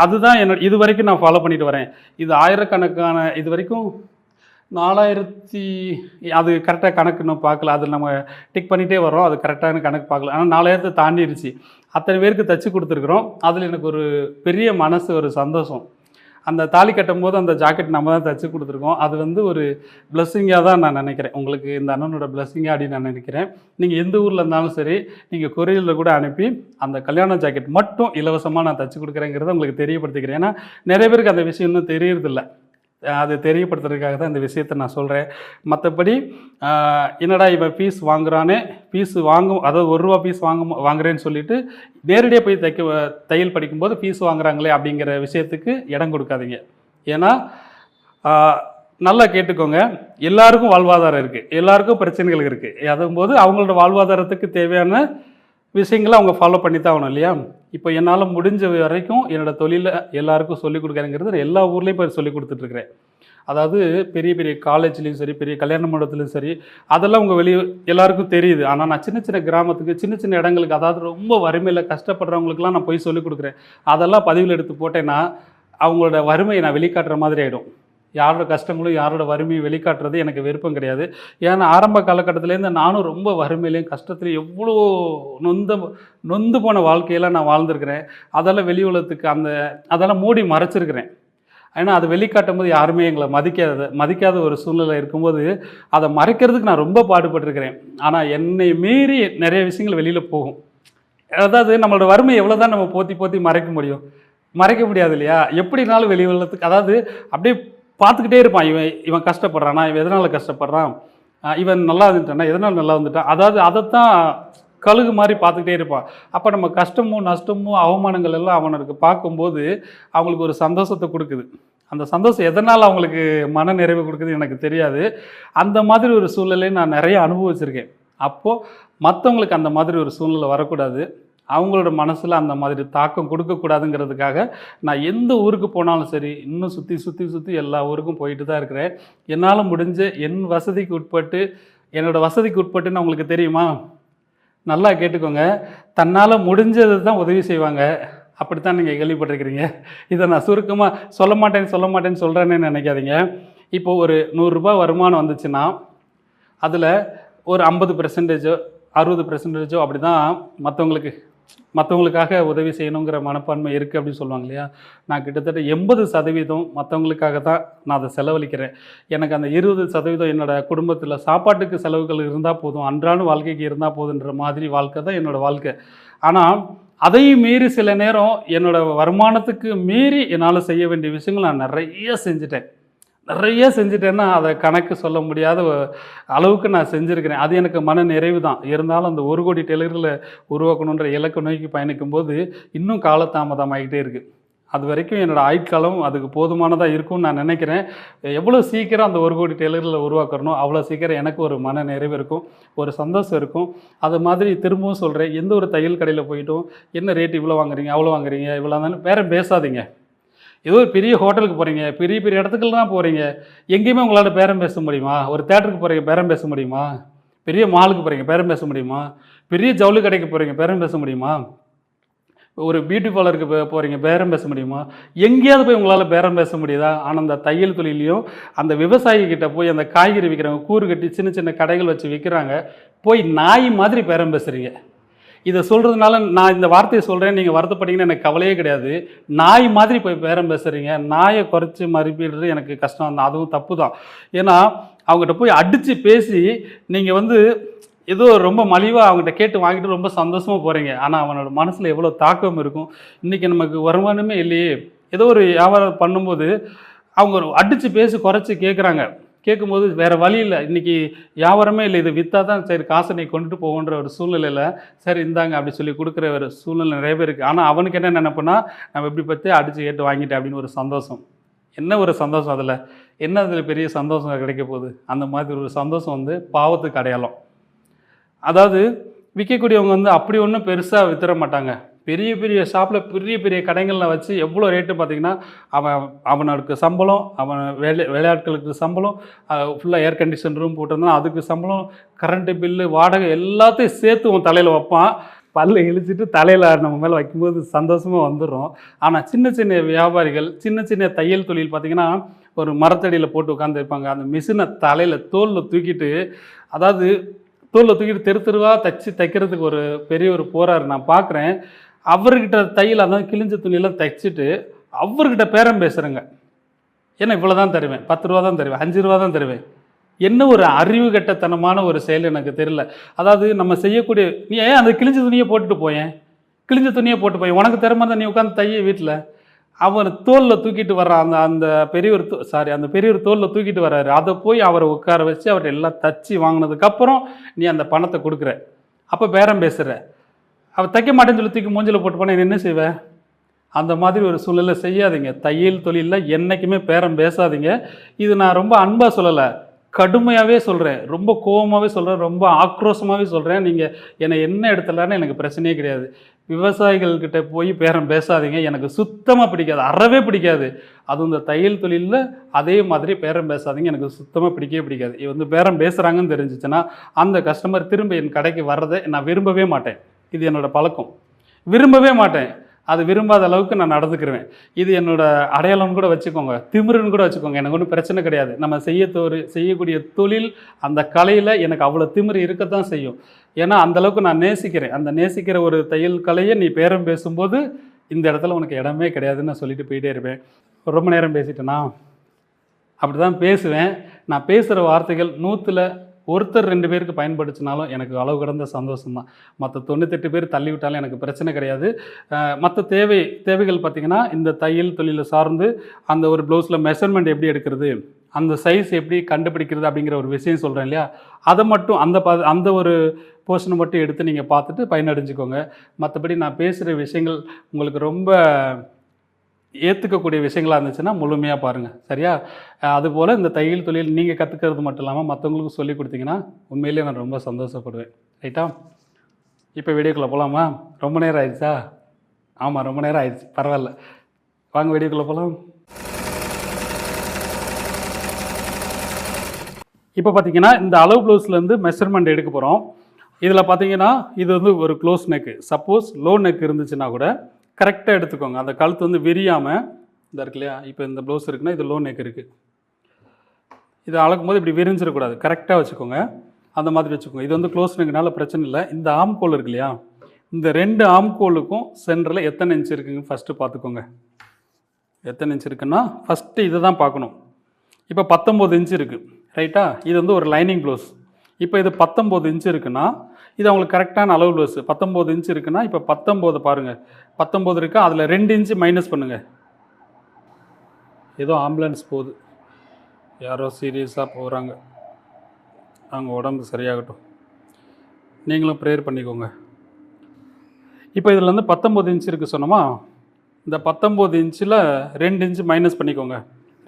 அதுதான் என்னோட இது வரைக்கும் நான் ஃபாலோ பண்ணிட்டு வரேன். இது ஆயிரக்கணக்கான இது வரைக்கும் நாலாயிரத்தி அது கரெக்டாக கணக்கு இன்னும் பார்க்கல. அது நம்ம டிக் பண்ணிகிட்டே வரோம் அது கரெக்டான கணக்கு பார்க்கல. ஆனால் நாலாயிரத்தை தாண்டிடுச்சு அத்தனை பேருக்கு தச்சு கொடுத்துருக்குறோம். அதில் எனக்கு ஒரு பெரிய மனசு ஒரு சந்தோஷம். அந்த தாலி கட்டும்போது அந்த ஜாக்கெட் நம்ம தான் தச்சு கொடுத்துருக்கோம். அது வந்து ஒரு பிளஸ்ஸிங்காக தான் நான் நினைக்கிறேன். உங்களுக்கு இந்த அண்ணனோட பிளஸ்ஸிங்காக அப்படின்னு நான் நினைக்கிறேன். நீங்கள் எந்த ஊரில் இருந்தாலும் சரி நீங்கள் கொரியரில் கூட அனுப்பி அந்த கல்யாண ஜாக்கெட் மட்டும் இலவசமாக நான் தச்சு கொடுக்குறேங்கிறத உங்களுக்கு தெரியப்படுத்திக்கிறேன். ஏன்னா நிறைய பேருக்கு அந்த விஷயம் இன்னும் தெரியறதில்ல. அது தெரியப்படுத்துறதுக்காக தான் இந்த விஷயத்தை நான் சொல்கிறேன் மற்றபடி என்னடா இவன் ஃபீஸ் வாங்குறானே? பீஸ் வாங்கும் அதாவது ஒரு ரூபா ஃபீஸ் வாங்க வாங்குறேன்னு சொல்லிட்டு நேரடியாக போய் தைக்க தையல் படிக்கும்போது ஃபீஸ் வாங்குறாங்களே அப்படிங்கிற விஷயத்துக்கு இடம் கொடுக்காதீங்க. ஏன்னா நல்லா கேட்டுக்கோங்க. எல்லாருக்கும் வாழ்வாதாரம் இருக்குது எல்லாருக்கும் பிரச்சனைகள் இருக்குது அதும்போது அவங்களோட வாழ்வாதாரத்துக்கு தேவையான விஷயங்களை அவங்க ஃபாலோ பண்ணி தான் ஆகணும் இல்லையா? இப்போ என்னால் முடிஞ்ச வரைக்கும் என்னோட தொழிலை எல்லாருக்கும் சொல்லிக் கொடுக்குறேங்கிறது நான் எல்லா ஊர்லேயும் இப்போ சொல்லி கொடுத்துட்ருக்குறேன். அதாவது பெரிய பெரிய காலேஜ்லேயும் சரி பெரிய கல்யாண மண்டபத்துலையும் சரி அதெல்லாம் உங்கள் வெளியே எல்லாருக்கும் தெரியுது. ஆனால் நான் சின்ன சின்ன கிராமத்துக்கு சின்ன சின்ன இடங்களுக்கு அதாவது ரொம்ப வறுமையில் கஷ்டப்படுறவங்களுக்குலாம் நான் போய் சொல்லிக் கொடுக்குறேன். அதெல்லாம் பதிவில் எடுத்து போட்டேன்னா அவங்களோட வறுமையை நான் வெளிக்காட்டுற மாதிரி ஆகிடும் யாரோட கஷ்டங்களும் யாரோட வறுமையும் வெளிக்காட்டுறது எனக்கு விருப்பம் கிடையாது. ஏன்னா ஆரம்ப காலகட்டத்திலேருந்து நானும் ரொம்ப வறுமையிலையும் கஷ்டத்துலையும் எவ்வளோ நொந்த நொந்து போன வாழ்க்கையெல்லாம் நான் வாழ்ந்திருக்கிறேன். அதெல்லாம் வெளி உலகத்துக்கு அந்த அதெல்லாம் மூடி மறைச்சிருக்கிறேன். ஏன்னா அதை வெளிக்காட்டும் போது யாருமே எங்களை மதிக்காத மதிக்காத ஒரு சூழ்நிலை இருக்கும்போது அதை மறைக்கிறதுக்கு நான் ரொம்ப பாடுபட்டிருக்கிறேன். ஆனால் என்னை மீறி நிறைய விஷயங்கள் வெளியில் போகும். அதாவது நம்மளோட வறுமை எவ்வளோ தான் நம்ம போத்தி போத்தி மறைக்க முடியும்? மறைக்க முடியாது இல்லையா? எப்படினாலும் வெளி உலகத்துக்கு அதாவது அப்படியே பார்த்துக்கிட்டே இருப்பான். இவன் இவன் கஷ்டப்படுறானா இவன் எதனால் கஷ்டப்படுறான்? இவன் நல்லா இருந்துட்டானா எதனால் நல்லா வந்துட்டான் அதாவது அதைத்தான் கழுகு மாதிரி பார்த்துக்கிட்டே இருப்பான். அப்போ நம்ம கஷ்டமும் நஷ்டமும் அவமானங்கள் எல்லாம் அவனுக்கு பார்க்கும்போது அவங்களுக்கு ஒரு சந்தோஷத்தை கொடுக்குது. அந்த சந்தோஷம் எதனால் அவங்களுக்கு மன நிறைவு கொடுக்குது எனக்கு தெரியாது. அந்த மாதிரி ஒரு சூழ்நிலையை நான் நிறைய அனுபவிச்சிருக்கேன். அப்போது மற்றவங்களுக்கு அந்த மாதிரி ஒரு சூழ்நிலை வரக்கூடாது. அவங்களோட மனசில் அந்த மாதிரி தாக்கம் கொடுக்கக்கூடாதுங்கிறதுக்காக நான் எந்த ஊருக்கு போனாலும் சரி இன்னும் சுற்றி சுற்றி சுற்றி எல்லா ஊருக்கும் போயிட்டு தான் இருக்கிறேன். என்னால் முடிஞ்ச என் வசதிக்கு உட்பட்டு என்னோடய வசதிக்கு உட்பட்டுன்னு உங்களுக்கு தெரியுமா? நல்லா கேட்டுக்கோங்க. தன்னால் முடிஞ்சது தான் உதவி செய்வாங்க. அப்படித்தான் நீங்கள் கேள்விப்பட்டிருக்கிறீங்க. இதை நான் சுருக்கமாக சொல்ல மாட்டேன்னு சொல்ல மாட்டேன்னு சொல்கிறேன்னு நினைக்காதீங்க. இப்போ ஒரு நூறுரூபா வருமானம் வந்துச்சுன்னா அதில் ஒரு ஐம்பது பெர்சன்டேஜோ அறுபது பெர்சன்டேஜோ அப்படி தான் மற்றவங்களுக்கு மற்றவங்களுக்காக உதவி செய்யணுங்கிற மனப்பான்மை இருக்குது அப்படின்னு சொல்லுவாங்க இல்லையா? நான் கிட்டத்தட்ட எண்பது சதவீதம் மற்றவங்களுக்காக தான் நான் அதை செலவழிக்கிறேன். எனக்கு அந்த இருபது சதவீதம் என்னோட குடும்பத்தில் சாப்பாட்டுக்கு செலவுகள் இருந்தால் போதும் அன்றாட வாழ்க்கைக்கு இருந்தால் போதுன்ற மாதிரி வாழ்க்கை தான் என்னோடய வாழ்க்கை. ஆனால் அதையும் மீறி சில நேரம் என்னோட வருமானத்துக்கு மீறி என்னால் செய்ய வேண்டிய விஷயங்கள் நான் நிறைய செஞ்சுட்டேன். நிறைய செஞ்சுட்டேன்னா அதை கணக்கு சொல்ல முடியாத அளவுக்கு நான் செஞ்சுருக்கிறேன். அது எனக்கு மன நிறைவு தான். இருந்தாலும் அந்த ஒரு கோடி டெலிவரியில் உருவாக்கணுன்ற இலக்கு நோக்கி பயணிக்கும் போது இன்னும் காலதாமதம் ஆகிட்டே இருக்குது அது வரைக்கும் என்னோடய ஆயுட்காலம் அதுக்கு போதுமானதாக இருக்கும்னு நான் நினைக்கிறேன். எவ்வளோ சீக்கிரம் அந்த ஒரு கோடி டெய்லரில் உருவாக்கணும் அவ்வளோ சீக்கிரம் எனக்கு ஒரு மன நிறைவு இருக்கும் ஒரு சந்தோஷம் இருக்கும். அது மாதிரி திரும்பவும் சொல்கிறேன் எந்த ஒரு தையல் கடையில் போயிட்டும் என்ன ரேட் இவ்வளோ வாங்குறீங்க? அவ்வளோ வாங்குறீங்க? இவ்வளோ தானே வேற பேசாதீங்க. ஏதோ ஒரு பெரிய ஹோட்டலுக்கு போகிறீங்க பெரிய பெரிய இடத்துக்குலாம் போகிறீங்க எங்கேயுமே உங்களால் பேரம் பேச முடியுமா? ஒரு தேட்டருக்கு போகிறீங்க பேரம் பேச முடியுமா? பெரிய மாலுக்கு போகிறீங்க பேரம் பேச முடியுமா? பெரிய ஜவுளி கடைக்கு போகிறீங்க பேரம் பேச முடியுமா? ஒரு பியூட்டி பார்லருக்கு போகிறீங்க பேரம் பேச முடியுமா? எங்கேயாவது போய் உங்களால் பேரம் பேச முடியுதா? ஆனால் அந்த தையல் தொழிலையும் அந்த விவசாயிகிட்ட போய் அந்த காய்கறி விற்கிறவங்க கூறு கட்டி சின்ன சின்ன கடைகள் வச்சு விற்கிறாங்க போய் நாய் மாதிரி பேரம் பேசுகிறீங்க இதை சொல்கிறதுனால நான் இந்த வார்த்தையை சொல்கிறேன் நீங்கள் வருத்தப்பட்டீங்கன்னு எனக்கு கவலையே கிடையாது. நாய் மாதிரி போய் பேரம் பேசுகிறீங்க நாயை குறைச்சி மறுப்பிடுறது எனக்கு கஷ்டம். தான் அதுவும் தப்பு தான் ஏன்னா அவங்ககிட்ட போய் அடித்து பேசி நீங்கள் வந்து ஏதோ ரொம்ப மலிவாக அவங்ககிட்ட கேட்டு வாங்கிட்டு ரொம்ப சந்தோஷமாக போகிறீங்க ஆனால் அவனோட மனசில் எவ்வளோ தாக்கம் இருக்கும். இன்றைக்கி நமக்கு வருமானமே இல்லையே. ஏதோ ஒரு வியாபாரம் பண்ணும்போது அவங்க அடித்து பேசி குறைச்சி கேட்குறாங்க கேட்கும்போது வேறு வழி இல்லை. இன்றைக்கி வியாபாரமே இல்லை இது விற்றா தான் சரி காசை நீ கொண்டுட்டு போகன்ற ஒரு சூழ்நிலையில் சரி இந்தாங்க அப்படி சொல்லி கொடுக்குற ஒரு சூழ்நிலை நிறைய பேர் இருக்குது ஆனால் அவனுக்கு என்ன நினப்புன்னா நம்ம எப்படி பற்றி அடித்து கேட்டு வாங்கிட்டேன் அப்படின்னு ஒரு சந்தோஷம். என்ன ஒரு சந்தோஷம் அதில்? என்ன அதில் பெரிய சந்தோஷம் கிடைக்க போகுது? அந்த மாதிரி ஒரு சந்தோஷம் வந்து பாவத்துக்கு அடையாளம். அதாவது விற்கக்கூடியவங்க வந்து அப்படி ஒன்றும் பெருசாக வித்துற மாட்டாங்க. பெரிய பெரிய ஷாப்பில் பெரிய பெரிய கடைகளில் வச்சு எவ்வளோ ரேட்டு பார்த்தீங்கன்னா அவன் அவனுக்கு சம்பளம் அவன் வேலை விளையாட்களுக்கு சம்பளம் ஃபுல்லாக ஏர் கண்டிஷன் ரூம் போட்டிருந்தான் அதுக்கு சம்பளம் கரண்ட்டு பில்லு வாடகை எல்லாத்தையும் சேர்த்து உன் தலையில் வைப்பான். பல்ல இழிச்சிட்டு தலையில் நம்ம மேலே வைக்கும்போது சந்தோஷமாக வந்துடும் ஆனால் சின்ன சின்ன வியாபாரிகள் சின்ன சின்ன தையல் தொழில் பார்த்திங்கன்னா ஒரு மரத்தடியில் போட்டு உட்காந்துருப்பாங்க அந்த மிஷினை தலையில் தோலில் தூக்கிட்டு அதாவது தோலில் தூக்கிட்டு தெரு தெருவாக தைச்சி தைக்கிறதுக்கு ஒரு பெரிய ஒரு போறாரு. நான் பார்க்குறேன் அவர்கிட்ட தையல் அதான் கிழிஞ்ச துணியெல்லாம் தைச்சிட்டு அவர்கிட்ட பேரம் பேசுகிறேங்க ஏன்னா இவ்வளோ தான் தருவேன். பத்து ரூபா தான் தருவேன். அஞ்சு ரூபா தான் தருவேன். என்ன ஒரு அறிவு கட்டத்தனமான ஒரு செயல் எனக்கு தெரியல. அதாவது நம்ம செய்யக்கூடிய நீ ஏன் அந்த கிழிஞ்ச துணியை போட்டுட்டு போயேன்? கிழிஞ்ச துணியை போட்டு போய் உனக்கு திறமை தான் நீ உட்காந்து தைய வீட்டில். அவர் தோலில் தூக்கிட்டு வர்ற அந்த அந்த பெரியவர் சாரி அந்த பெரியவர் தோலில் தூக்கிட்டு வர்றாரு. அதை போய் அவரை உட்கார வச்சு அவர்கிட்ட எல்லாம் தச்சு வாங்கினதுக்கப்புறம் நீ அந்த பணத்தை கொடுக்குற. அப்போ பேரம் பேசுகிற அவள் தைக்க மாட்டேன்னு சொல்லி தூக்கி மூஞ்சில் போட்டு போனால் என்ன செய்வேன் அந்த மாதிரி ஒரு சூழலை செய்யாதீங்க. தையல் தொழிலில் என்றைக்குமே பேரம் பேசாதீங்க. இது நான் ரொம்ப அன்பாக சொல்லலை. கடுமையாகவே சொல்கிறேன் ரொம்ப கோவமாகவே சொல்கிறேன் ரொம்ப ஆக்ரோஷமாகவே சொல்கிறேன் நீங்கள் என்னை என்ன எடுத்துலான்னு எனக்கு பிரச்சனையே கிடையாது. விவசாயிகள்கிட்ட போய் பேரம் பேசாதீங்க. எனக்கு சுத்தமாக பிடிக்காது. அறவே பிடிக்காது. அதுவும் இந்த தையல் தொழிலில் அதே மாதிரி பேரம் பேசாதீங்க. எனக்கு சுத்தமாக பிடிக்கவே பிடிக்காது. இது வந்து பேரம் பேசுகிறாங்கன்னு தெரிஞ்சிச்சுன்னா அந்த கஸ்டமர் திரும்ப என் கடைக்கு வர்றதை நான் விரும்பவே மாட்டேன். இது என்னோடய பழக்கம். விரும்பவே மாட்டேன். அது விரும்பாத அளவுக்கு நான் நடந்துக்கிருவேன். இது என்னோட அடையாளம் கூட வச்சுக்கோங்க. திமிருன்னு கூட வச்சுக்கோங்க. எனக்கு ஒன்றும் பிரச்சனை கிடையாது. நம்ம செய்ய தோறு செய்யக்கூடிய தொழில் அந்த கலையில் எனக்கு அவ்வளோ திமிரு இருக்கத்தான் செய்யும். ஏன்னா அந்த அளவுக்கு நான் நேசிக்கிறேன். அந்த நேசிக்கிற ஒரு தையல் கலையை நீ பேரம் பேசும்போது இந்த இடத்துல உனக்கு இடமே கிடையாதுன்னு நான் சொல்லிட்டு போயிட்டே இருப்பேன். ரொம்ப நேரம் பேசிட்டேனா? அப்படி தான் பேசுவேன். நான் பேசுகிற வார்த்தைகள் நூற்றில் ஒருத்தர் ரெண்டு பேருக்கு பயன்படுத்தினாலும் எனக்கு அளவு கடந்த சந்தோஷம் தான் மற்ற தொண்ணூத்தெட்டு பேர் தள்ளி விட்டாலும் எனக்கு பிரச்சனை கிடையாது. மற்ற தேவை தேவைகள் பார்த்திங்கன்னா இந்த தையல் தொழிலை சார்ந்து அந்த ஒரு ப்ளவுஸில் மெஷர்மெண்ட் எப்படி எடுக்கிறது அந்த சைஸ் எப்படி கண்டுபிடிக்கிறது அப்படிங்கிற ஒரு விஷயம் சொல்கிறேன் இல்லையா? அதை மட்டும் அந்த ப அந்த ஒரு போர்ஷனை மட்டும் எடுத்து நீங்கள் பார்த்துட்டு பயனடைஞ்சுக்கோங்க. மற்றபடி நான் பேசுகிற விஷயங்கள் உங்களுக்கு ரொம்ப ஏற்றுக்கக்கூடிய விஷயங்களாக இருந்துச்சுன்னா முழுமையாக பாருங்கள் சரியா? அதுபோல் இந்த தையல் தொழில் நீங்கள் கற்றுக்கிறது மட்டும் இல்லாமல் மற்றவங்களுக்கும் சொல்லி கொடுத்தீங்கன்னா உண்மையிலேயே நான் ரொம்ப சந்தோஷப்படுவேன். ரைட்டா? இப்போ வீடியோக்குள்ளே போகலாமா ரொம்ப நேரம் ஆயிடுச்சா? ஆமாம் ரொம்ப நேரம் ஆயிடுச்சு. பரவாயில்ல. வாங்க வீடியோக்குள்ளே போகலாம் இப்போ பார்த்தீங்கன்னா இந்த அளவு ப்ளவுஸ்லேருந்து மெஷர்மெண்ட் எடுக்க போகிறோம் இதில் பார்த்தீங்கன்னா இது வந்து ஒரு close neck suppose low neck இருந்துச்சுன்னா கூட கரெக்டாக எடுத்துக்கோங்க. அந்த கழுத்து வந்து விரியாமல் இந்த இருக்கு இல்லையா? இப்போ இந்த ப்ளவுஸ் இருக்குன்னா இது லோ நெக் இருக்குது இது அளக்கும் போது இப்படி விரிஞ்சிடக்கூடாது கரெக்டாக வச்சுக்கோங்க. அந்த மாதிரி வச்சுக்கோங்க. இது வந்து க்ளோஸ் நெக்னால பிரச்சனை இல்லை. இந்த ஆம்கோல் இருக்கு இல்லையா? இந்த ரெண்டு ஆம்கோலுக்கும் சென்டரில் எத்தனை இன்ச் இருக்குங்க ஃபஸ்ட்டு பார்த்துக்கோங்க. எத்தனை இன்ச் இருக்குன்னா ஃபஸ்ட்டு இதை தான் பார்க்கணும். இப்போ பத்தொம்போது இன்ச் இருக்குது ரைட்டா இது வந்து ஒரு லைனிங் ப்ளவுஸ் இப்போ இது பத்தொம்போது இன்ச் இருக்குன்னா இது அவங்களுக்கு கரெக்டான அளவு ப்ளவுஸ் பத்தொம்போது இன்ச்சு இருக்குன்னா இப்போ பத்தொம்போது பாருங்கள் பத்தொம்போது இருக்கா? அதில் ரெண்டு இன்ச்சு மைனஸ் பண்ணுங்கள் ஏதோ ஆம்புலன்ஸ் போகுது. யாரோ சீரியஸாக போகிறாங்க அவங்க உடம்பு சரியாகட்டும். நீங்களும் ப்ரேயர் பண்ணிக்கோங்க. இப்போ இதில் வந்து பத்தொம்போது இன்ச் இருக்குது சொன்னோமா? இந்த பத்தொம்போது இன்ச்சில் ரெண்டு இன்ச்சு மைனஸ் பண்ணிக்கோங்க.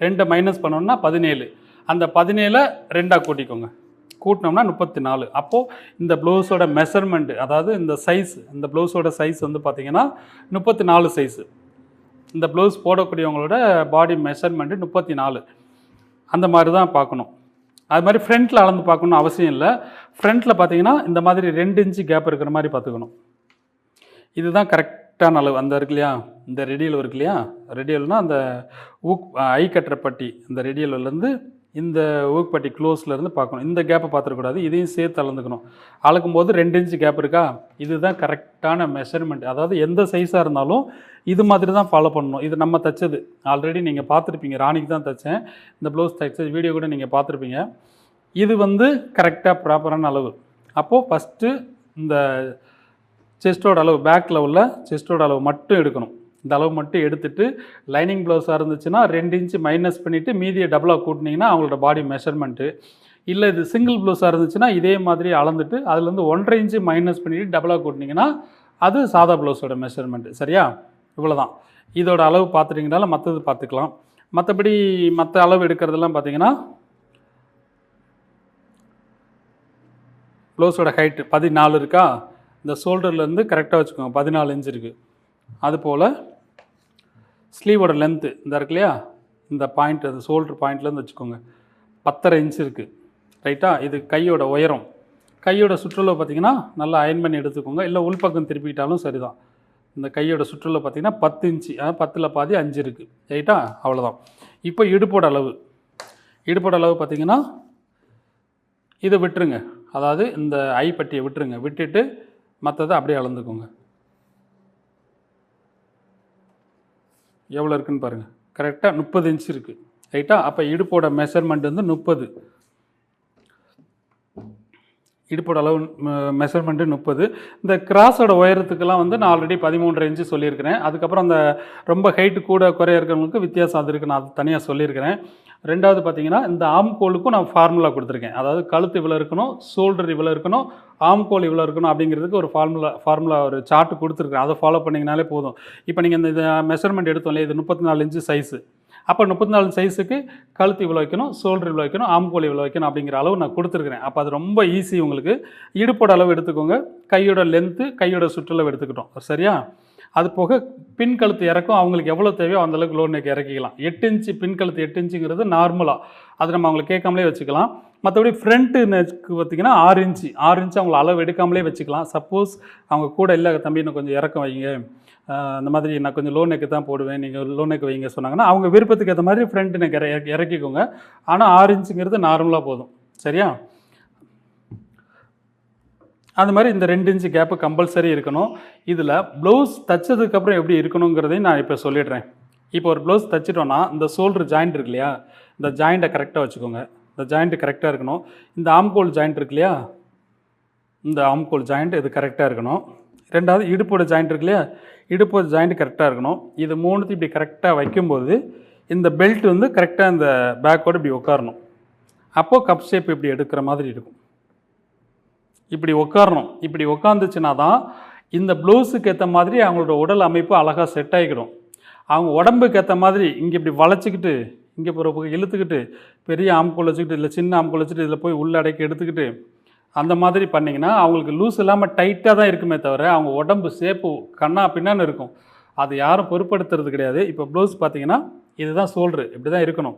ரெண்டை மைனஸ் பண்ணோன்னா பதினேழு. அந்த பதினேழை ரெண்டாக கூட்டிக்கோங்க. கூட்டினோம்னா முப்பத்தி நாலு அப்போது இந்த ப்ளவுஸோட மெஷர்மெண்ட்டு அதாவது இந்த சைஸ் இந்த ப்ளவுஸோட சைஸ் வந்து பார்த்திங்கன்னா முப்பத்தி நாலு சைஸு இந்த ப்ளவுஸ் போடக்கூடியவங்களோட பாடி மெஷர்மெண்ட்டு முப்பத்தி நாலு அந்த மாதிரி தான் பார்க்கணும். அது மாதிரி ஃப்ரண்ட்டில் அளந்து பார்க்கணும் அவசியம் இல்லை. ஃப்ரண்ட்டில் பார்த்தீங்கன்னா இந்த மாதிரி ரெண்டு இன்ச்சு கேப் இருக்கிற மாதிரி பார்த்துக்கணும். இதுதான் கரெக்டான அளவு. அந்த இருக்கு இல்லையா? இந்த ரெடியல் இருக்கு இல்லையா? ரெடியல்னால் அந்த ஊக் ஐ கட்டுற பட்டி. இந்த ரெடியல்லேருந்து இந்த ஊக்பட்டி க்ளோஸ்லேருந்து பார்க்கணும். இந்த கேப்பை பார்த்துடக்கூடாது. இதையும் சேர்த்து அளந்துக்கணும். அளக்கும் போது ரெண்டு இன்ச்சு கேப் இருக்கா? இதுதான் கரெக்டான மெஷர்மெண்ட் அதாவது எந்த சைஸாக இருந்தாலும் இது மாதிரி தான் ஃபாலோ பண்ணணும். இது நம்ம தைச்சது. ஆல்ரெடி நீங்கள் பார்த்துருப்பீங்க. ராணிக்கு தான் தைச்சேன். இந்த ப்ளவுஸ் தைச்ச வீடியோ கூட நீங்கள் பார்த்துருப்பீங்க. இது வந்து கரெக்டாக ப்ராப்பரான அளவு. அப்போது ஃபஸ்ட்டு இந்த செஸ்ட்டோட அளவு பேக் லெவலில் செஸ்ட்டோட அளவு மட்டும் எடுக்கணும். இந்த அளவு மட்டும் எடுத்துட்டு லைனிங் ப்ளவுஸாக இருந்துச்சுன்னா ரெண்டு இன்ச்சு மைனஸ் பண்ணிவிட்டு மீதியை டபுளாக கூட்டினீங்கன்னா அவங்களோட பாடி மெஷர்மெண்ட்டு இல்லை இது சிங்கிள் ப்ளவுஸாக இருந்துச்சுன்னா இதே மாதிரி அளந்துட்டு அதுலேருந்து ஒன்றரை இன்ச்சு மைனஸ் பண்ணிவிட்டு டபுளாக கூட்டினீங்கன்னா அது சாதா ப்ளவுஸோட மெஷர்மெண்ட்டு சரியா? இவ்வளோ தான் இதோட அளவு பார்த்துட்டிங்கனால மற்றது பார்த்துக்கலாம். மற்றபடி மற்ற அளவு எடுக்கிறதெல்லாம் பார்த்தீங்கன்னா ப்ளவுஸோட ஹைட்டு பதினாலு இருக்கா? இந்த ஷோல்டர்லேருந்து கரெக்டாக வச்சுக்கோங்க பதினாலு இன்ச் இருக்குது அதுபோல் ஸ்லீவோட லென்த்து இந்த இருக்கு இல்லையா? இந்த பாயிண்ட் அந்த ஷோல்டர் பாயிண்ட்லேருந்து வச்சுக்கோங்க. பத்தரை இன்ச் இருக்குது ரைட்டா இது கையோட உயரம். கையோட சுற்றுலா பார்த்தீங்கன்னா நல்லா அயன் பண்ணி எடுத்துக்கோங்க. இல்லை உள்பக்கம் திருப்பிக்கிட்டாலும் சரிதான். இந்த கையோட சுற்றுலா பார்த்தீங்கன்னா பத்து இன்ச்சு அதாவது பத்தில் பாதி அஞ்சு இருக்குது ரைட்டா அவ்வளோதான் இப்போ இடுப்போட அளவு. இடுப்போட அளவு பார்த்தீங்கன்னா இதை விட்டுருங்க. அதாவது இந்த ஐப்பட்டியை விட்டுருங்க. விட்டுட்டு மற்றதை அப்படியே அளந்துக்கோங்க. எவ்வளோ இருக்குன்னு பாருங்கள் கரெக்டாக முப்பது இன்ச் இருக்குது ரைட்டா அப்போ இடுப்போட மெஷர்மெண்ட் வந்து முப்பது. இடுப்போட அளவு மெஷர்மெண்ட்டு முப்பது. இந்த கிராஸோட உயரத்துக்கெல்லாம் வந்து நான் ஆல்ரெடி பதிமூன்று இன்ச்சு சொல்லியிருக்கிறேன். அதுக்கப்புறம் அந்த ரொம்ப ஹைட்டு கூட குறைய இருக்கிறவங்களுக்கு வித்தியாசம் அது இருக்குது நான் அது தனியாக சொல்லியிருக்கிறேன். ரெண்டாவது பார்த்தீங்கன்னா இந்த ஆம்கோலுக்கும் நான் ஃபார்முலா கொடுத்துருக்கேன். அதாவது கழுத்து இவ்வளோ இருக்கணும் ஷோல்டர் இவ்வளோ இருக்கணும் ஆம்கோல் இவ்வளோ இருக்கணும் அப்படிங்கிறதுக்கு ஒரு ஃபார்முலா ஃபார்முலா ஒரு சார்ட் கொடுத்துருக்கேன் அதை ஃபாலோ பண்ணிங்கனாலே போதும். இப்போ நீங்கள் இந்த இதை மெஷர்மெண்ட் எடுத்தோம் இல்லையா இது முப்பத்தி நாலு இன்ச்சு சைஸு அப்போ முப்பத்தி நாலு சைஸுக்கு கழுத்து இவ்வளோ வைக்கணும் ஷோல்டர் இவ்வளோ வைக்கணும் ஆம்கோல் இவ்வளோ வைக்கணும் அப்படிங்கிற அளவு நான் கொடுத்துருக்குறேன். அப்போ அது ரொம்ப ஈஸி உங்களுக்கு. இடுப்போட அளவு எடுத்துக்கோங்க. கையோட லென்த்து கையோட சுற்றளவு எடுத்துக்கிட்டோம். சரியா? அது போக பின் கழுத்து இறக்கும் அவங்களுக்கு எவ்வளோ தேவையோ அந்த அளவுக்கு லோ நெக் இறக்கிக்கலாம். எட்டு இன்ச்சு பின் கழுத்து எட்டு இன்ச்சுங்கிறது நார்மலாக அது நம்ம அவங்களுக்கு கேட்காமலே வச்சுக்கலாம். மற்றபடி ஃப்ரண்ட்டு நெக்கு பார்த்தீங்கன்னா ஆறு இன்ச்சு ஆறு இன்ச்சு அவங்கள அளவு எடுக்காமலே வச்சுக்கலாம். சப்போஸ் அவங்க கூட இல்லை தம்பி இன்னும் கொஞ்சம் இறக்கம் வைங்க. அந்த இந்த மாதிரி நான் கொஞ்சம் லோ நெக்கு தான் போடுவேன். நீங்கள் லோ நெக் வைங்க சொன்னாங்கன்னா அவங்க விருப்பத்துக்கு ஏற்ற மாதிரி ஃப்ரண்ட் நெக் இற இறக்கிக்கோங்க. ஆனால் ஆறு இன்ச்சுங்கிறது நார்மலாக போதும். சரியா? அந்த மாதிரி இந்த ரெண்டு இன்ச்சு கேப்பு கம்பல்சரி இருக்கணும். இதில் ப்ளவுஸ் தைச்சதுக்கப்புறம் எப்படி இருக்கணுங்கிறதையும் நான் இப்போ சொல்லிடுறேன். இப்போ ஒரு ப்ளவுஸ் தைச்சிட்டோன்னா இந்த ஷோல்டர் ஜாயிண்ட் இருக்கு இல்லையா? இந்த ஜாயிண்ட்டை கரெக்டாக வச்சுக்கோங்க. இந்த ஜாயிண்ட்டு கரெக்டாக இருக்கணும். இந்த ஆம்கோல் ஜாயிண்ட் இருக்கு இல்லையா? இந்த ஆம்கோல் ஜாயிண்ட் இது கரெக்டாக இருக்கணும். ரெண்டாவது இடுப்போட ஜாயிண்ட் இருக்கு இல்லையா? இடுப்போட ஜாயிண்ட் கரெக்டாக இருக்கணும். இது மூணுத்தையும் இப்படி கரெக்டாக வைக்கும்போது இந்த பெல்ட் வந்து கரெக்டாக இந்த பேக்கோடு இப்படி உட்காரணும். அப்போது கப் ஷேப் இப்படி எடுக்கிற மாதிரி இருக்கும். இப்படி உட்காரணும் இப்படி உட்காந்துச்சுன்னா தான் இந்த ப்ளவுஸுக்கு ஏற்ற மாதிரி அவங்களோட உடல் அமைப்பு அழகாக செட் ஆகிக்கிடும் அவங்க உடம்புக்கு ஏற்ற மாதிரி இங்கே இப்படி வளைச்சிக்கிட்டு இங்கே போகிற பக்கம் இழுத்துக்கிட்டு பெரிய ஆம்கோல் வச்சுக்கிட்டு இல்லை சின்ன ஆம்கோல் வச்சுட்டு இதில் போய் உள்ள அடக்கி எடுத்துக்கிட்டு அந்த மாதிரி பண்ணிங்கன்னா அவங்களுக்கு லூஸ் இல்லாமல் டைட்டாக தான் இருக்குமே தவிர அவங்க உடம்பு சேப்பு கண்ணா பின்னான்னு இருக்கும். அது யாரும் பொருட்படுத்துறது கிடையாது. இப்போ ப்ளவுஸ் பார்த்தீங்கன்னா இதுதான் சோல்ரு இப்படி தான் இருக்கணும்.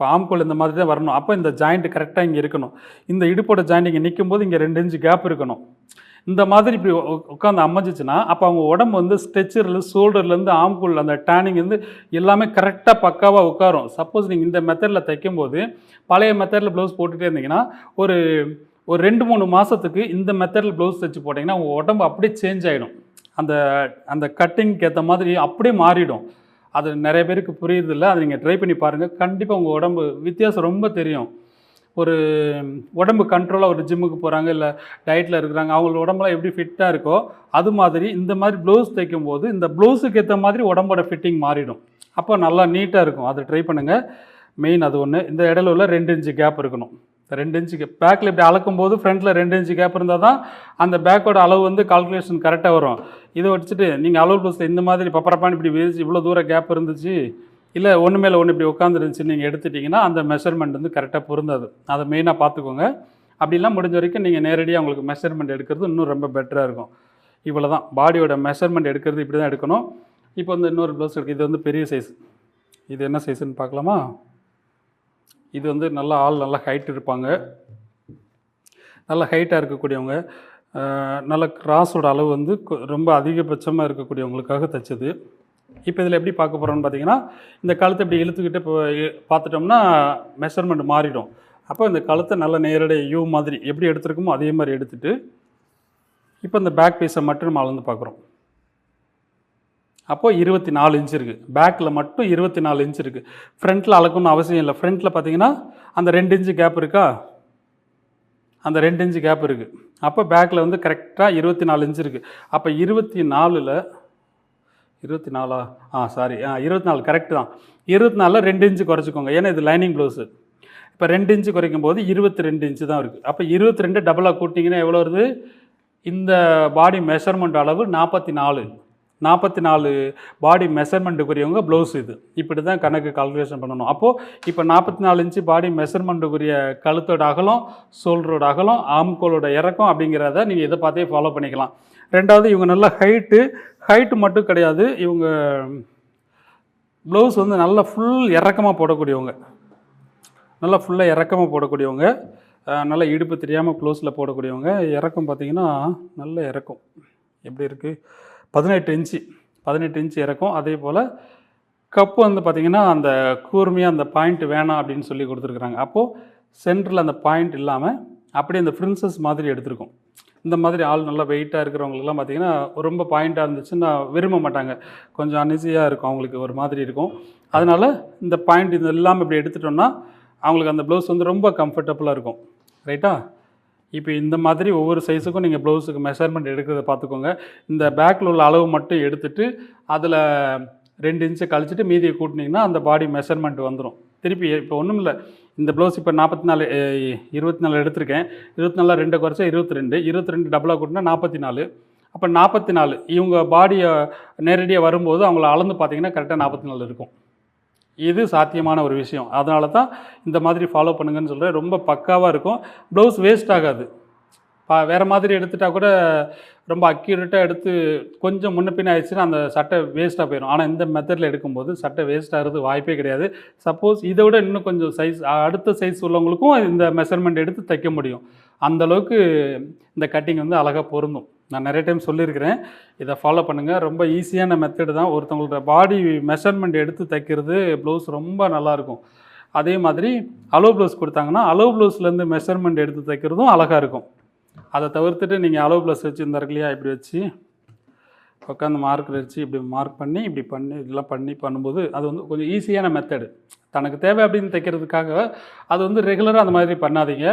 இப்போ ஆம்கோல் இந்த மாதிரி தான் வரணும். அப்போ இந்த ஜாயிண்ட் கரெக்டாக இங்கே இருக்கணும். இந்த இடுப்போட ஜாயிண்ட் இங்கே நிற்கும் போது இங்கே ரெண்டு இன்ச்சு கேப் இருக்கணும். இந்த மாதிரி இப்படி உட்காந்து அமைஞ்சிச்சுன்னா அப்போ அவங்க உடம்பு வந்து ஸ்ட்ரெச்சர்லேருந்து ஷோல்டர்லேருந்து ஆம்கோல் அந்த டேனிங் வந்து எல்லாமே கரெக்டாக பக்காவாக உட்காரும். சப்போஸ் நீங்கள் இந்த மெத்தடில் தைக்கும்போது பழைய மெத்தடில் ப்ளவுஸ் போட்டுகிட்டே இருந்தீங்கன்னா ஒரு ஒரு ரெண்டு மூணு மாதத்துக்கு இந்த மெத்தடில் ப்ளவுஸ் தைச்சு போட்டிங்கன்னா உங்கள் உடம்பு அப்படியே சேஞ்ச் ஆகிடும் அந்த அந்த கட்டிங்க்கு ஏற்ற மாதிரி அப்படியே மாறிடும். அது நிறைய பேருக்கு புரியுது அதை நீங்கள் ட்ரை பண்ணி பாருங்கள் கண்டிப்பாக உங்கள் உடம்பு வித்தியாசம் ரொம்ப தெரியும். ஒரு உடம்பு கண்ட்ரோலாக ஒரு ஜிம்முக்கு போகிறாங்க இல்லை டயட்டில் இருக்கிறாங்க அவங்களோட உடம்புலாம் எப்படி ஃபிட்டாக இருக்கோ அது மாதிரி இந்த மாதிரி ப்ளவுஸ் தைக்கும் போது இந்த ப்ளவுஸுக்கு ஏற்ற மாதிரி உடம்போட ஃபிட்டிங் மாறிடும். அப்போ நல்லா நீட்டாக இருக்கும். அதை ட்ரை பண்ணுங்கள் மெயின் அது ஒன்று இந்த இடையில உள்ள ரெண்டு இன்ச்சு கேப் இருக்கணும். ரெண்டு இன்ச்சு பேக்கில் இப்படி அளக்கும் போது ஃப்ரண்ட்டில் ரெண்டு இன்ச்சு கேப் இருந்தால் தான் அந்த பேக்கோட அளவு வந்து கால்குலேஷன் கரெக்டாக வரும். இதை வச்சுட்டு நீங்கள் அளவு ப்ளஸில் இந்த மாதிரி பப்பரப்பான்னு இப்படி விரிச்சு இவ்வளோ தூரம் கேப் இருந்துச்சு இல்லை ஒன்று மேலே ஒன்று இப்படி உட்காந்துருந்துச்சு நீங்கள் எடுத்துட்டிங்கன்னா அந்த மெஷர்மெண்ட் வந்து கரெக்டாக பொருந்தாது. அதை மெயினாக பார்த்துக்கோங்க. அப்படிலாம் முடிஞ்ச வரைக்கும் நீங்கள் நேரடியாக உங்களுக்கு மெஷர்மெண்ட் எடுக்கிறது இன்னும் ரொம்ப பெட்டராக இருக்கும். இவ்வளோ தான் பாடியோட மெஷர்மெண்ட் எடுக்கிறது இப்படி தான் எடுக்கணும். இப்போ வந்து இன்னொரு ப்ளவுஸ் இருக்குது இது வந்து பெரிய சைஸ் இது என்ன சைஸ்ன்னு பார்க்கலாமா? இது வந்து நல்லா ஆள் நல்லா ஹைட் இருப்பாங்க. நல்ல ஹைட்டாக இருக்கக்கூடியவங்க. நல்ல கிராஸோட அளவு வந்து கொ- ரொம்ப அதிகபட்சமாக இருக்கக்கூடியவங்களுக்காக தைச்சது. இப்போ இதில் எப்படி பார்க்க போகிறோன்னு பார்த்தீங்கன்னா இந்த கழுத்தை இப்படி இழுத்துக்கிட்டு இப்போ பார்த்துட்டோம்னா மெஷர்மெண்ட் மாறிடும். அப்போ இந்த கழுத்தை நல்ல நேரடி யூ மாதிரி எப்படி எடுத்துருக்கோமோ அதே மாதிரி எடுத்துகிட்டு இப்போ இந்த பேக் பீஸை மட்டும் நம்ம அளந்து பார்க்குறோம். அப்போது இருபத்தி நாலு இன்ச் இருக்குது பேக்கில் மட்டும் இருபத்தி நாலு இன்ச் இருக்குது ஃப்ரண்ட்டில் அளக்கணும்னு அவசியம் இல்லை. ஃப்ரண்ட்டில் பார்த்தீங்கன்னா அந்த ரெண்டு இன்ச்சு கேப் இருக்கா? அந்த ரெண்டு இன்ச்சு கேப் இருக்குது அப்போ பேக்கில் வந்து கரெக்டாக இருபத்தி நாலு இன்ச் இருக்குது அப்போ இருபத்தி நாலில் இருபத்தி நாலா ஆ சாரி ஆ இருபத்தி நாலு கரெக்ட் தான். இருபத்தி நாலில் ரெண்டு இன்ச்சு குறைச்சிக்கோங்க. ஏன்னா இது லைனிங் ப்ளவுஸு இப்போ ரெண்டு இன்ச்சு குறைக்கும் போது இருபத்தி ரெண்டு இன்ச்சு தான் இருக்குது அப்போ இருபத்தி ரெண்டு டபுளாக கூட்டிங்கன்னா எவ்வளோ வருது? இந்த பாடி மெஷர்மெண்ட் அளவு நாற்பத்தி நாலு நாற்பத்தி நாலு பாடி மெஷர்மெண்ட்டுக்குரியவங்க ப்ளவுஸ் இது. இப்படி தான் கணக்கு கால்குலேஷன் பண்ணணும். அப்போது இப்போ நாற்பத்தி நாலு இன்ச்சு பாடி மெஷர்மெண்ட்டுக்குரிய கழுத்தோட அகலம் சோல்டரோட அகலம் ஆம்கோலோட இறக்கம் அப்படிங்கிறத நீங்கள் இதை பார்த்தே ஃபாலோ பண்ணிக்கலாம். ரெண்டாவது இவங்க நல்ல ஹைட்டு ஹைட்டு மட்டும் கிடையாது. இவங்க ப்ளவுஸ் வந்து நல்லா ஃபுல் இறக்கமாக போடக்கூடியவங்க. நல்லா ஃபுல்லாக இறக்கமாக போடக்கூடியவங்க. நல்லா இடுப்பு தெரியாமல் க்ளோஸில் போடக்கூடியவங்க. இறக்கம் பார்த்திங்கன்னா நல்ல இறக்கம். எப்படி இருக்குது பதினெட்டு இன்ச்சு பதினெட்டு இன்ச்சு இறக்கும். அதே போல் கப்பு வந்து பார்த்திங்கன்னா அந்த கூர்மையாக அந்த பாயிண்ட் வேணாம் அப்படின்னு சொல்லி கொடுத்துருக்குறாங்க. அப்போது சென்டரில் அந்த பாயிண்ட் இல்லாமல் அப்படியே அந்த ஃப்ரின்சஸ் மாதிரி எடுத்திருக்கும். இந்த மாதிரி ஆள் நல்லா வெயிட்டாக இருக்கிறவங்களுக்குலாம் பார்த்தீங்கன்னா ரொம்ப பாயிண்ட்டாக இருந்துச்சுன்னா விரும்ப மாட்டாங்க. கொஞ்சம் அன்இசியாக இருக்கும். அவங்களுக்கு ஒரு மாதிரி இருக்கும். அதனால் இந்த பாயிண்ட் இது இல்லாமல் இப்படி எடுத்துட்டோம்னா அவங்களுக்கு அந்த ப்ளவுஸ் வந்து ரொம்ப கம்ஃபர்டபுளாக இருக்கும். ரைட்டா இப்போ இந்த மாதிரி ஒவ்வொரு சைஸுக்கும் நீங்கள் ப்ளவுஸுக்கு மெஷர்மெண்ட் எடுக்கிறத பார்த்துக்கோங்க. இந்த பேக்கில் உள்ள அளவு மட்டும் எடுத்துட்டு அதில் ரெண்டு இன்ச்சு கழிச்சிட்டு மீதியை கூட்டினீங்கன்னா அந்த பாடி மெஷர்மெண்ட் வந்துடும் திருப்பி இப்போ ஒன்றும் இல்லை. இந்த ப்ளவுஸ் இப்போ நாற்பத்தி நாலு இருபத்தி நாலு எடுத்திருக்கேன். இருபத்தி நாலு ரெண்டு குறைச்சா இருபத்தி ரெண்டு இருபத்தி ரெண்டு டபுளாக கூட்டினா நாற்பத்தி நாலு அப்போ நாற்பத்தி நாலு இவங்க பாடியை நேரடியாக வரும்போது அவங்கள அளந்து பார்த்தீங்கன்னா கரெக்டாக நாற்பத்தி நாலு இருக்கும். இது சாத்தியமான ஒரு விஷயம். அதனால தான் இந்த மாதிரி ஃபாலோ பண்ணுங்கன்னு சொல்கிறேன் ரொம்ப பக்காவாக இருக்கும். ப்ளவுஸ் வேஸ்ட் ஆகாது. பா வேறு மாதிரி எடுத்துட்டா கூட ரொம்ப அக்யூரேட்டாக எடுத்து கொஞ்சம் முன்ன பின்ன ஆயிடுச்சுன்னா அந்த சட்டை வேஸ்ட்டாக போயிடும் ஆனால் இந்த மெத்தடில் எடுக்கும்போது சட்டை வேஸ்ட் ஆகிறது வாய்ப்பே கிடையாது. சப்போஸ் இதை விட இன்னும் கொஞ்சம் சைஸ் அடுத்த சைஸ் உள்ளவங்களுக்கும் இந்த மெஷர்மெண்ட் எடுத்து தைக்க முடியும். அந்த அளவுக்கு இந்த கட்டிங் வந்து அழகாக பொருந்தும். நான் நிறைய டைம் சொல்லியிருக்கிறேன். இதை ஃபாலோ பண்ணுங்கள் ரொம்ப ஈஸியான மெத்தடு தான். ஒருத்தவங்களோட பாடி மெஷர்மெண்ட் எடுத்து தைக்கிறது ப்ளவுஸ் ரொம்ப நல்லாயிருக்கும் அதே மாதிரி அலோ ப்ளவுஸ் கொடுத்தாங்கன்னா அலோ ப்ளவுஸ்லேருந்து மெஷர்மெண்ட் எடுத்து தைக்கிறதும் அழகாக இருக்கும். அதை தவிர்த்துட்டு நீங்கள் அலோ ப்ளஸ் வச்சுருந்தாரு இல்லையா? இப்படி வச்சு உட்காந்து மார்க் வச்சு இப்படி மார்க் பண்ணி இப்படி பண்ணி இதெல்லாம் பண்ணி பண்ணும்போது அது வந்து கொஞ்சம் ஈஸியான மெத்தடு தனக்கு தேவை அப்படின்னு தைக்கிறதுக்காக அது வந்து ரெகுலராக அந்த மாதிரி பண்ணாதீங்க.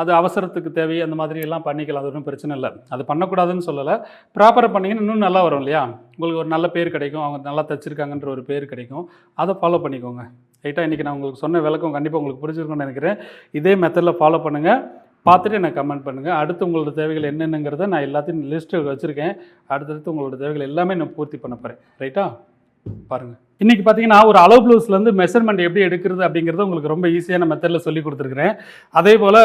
அது அவசரத்துக்கு தேவை அந்த மாதிரி எல்லாம் பண்ணிக்கலாம். அது ஒன்றும் பிரச்சனை இல்லை. அது பண்ணக்கூடாதுன்னு சொல்லலை. ப்ராப்பராக பண்ணிங்கன்னா இன்னும் நல்லா வரும் இல்லையா? உங்களுக்கு ஒரு நல்ல பேர் கிடைக்கும். அவங்க நல்லா தைச்சிருக்காங்கன்ற ஒரு பேர் கிடைக்கும். அதை ஃபாலோ பண்ணிக்கோங்க. ரைட்டாக இன்றைக்கி நான் உங்களுக்கு சொன்ன விளக்கம் கண்டிப்பாக உங்களுக்கு பிடிச்சிருக்கும்னு நினைக்கிறேன். இதே மெத்தடில் ஃபாலோ பண்ணுங்கள் பார்த்துட்டு எனக்கு கமெண்ட் பண்ணுங்கள் அடுத்து உங்களோட தேவைகள் என்னென்னங்கிறத நான் எல்லாத்தையும் லிஸ்ட்டு வச்சுருக்கேன். அடுத்தடுத்து உங்களோட தேவைகள் எல்லாமே நான் பூர்த்தி பண்ண போகிறேன் ரைட்டா பாருங்கள் இன்றைக்கி பார்த்தீங்கன்னா ஒரு அளவு ப்ளவுஸ்லேருந்து மெஷர்மெண்ட் எப்படி எடுக்கிறது அப்படிங்கிறத உங்களுக்கு ரொம்ப ஈஸியான மெத்தடில் சொல்லி கொடுத்துருக்குறேன். அதே போல்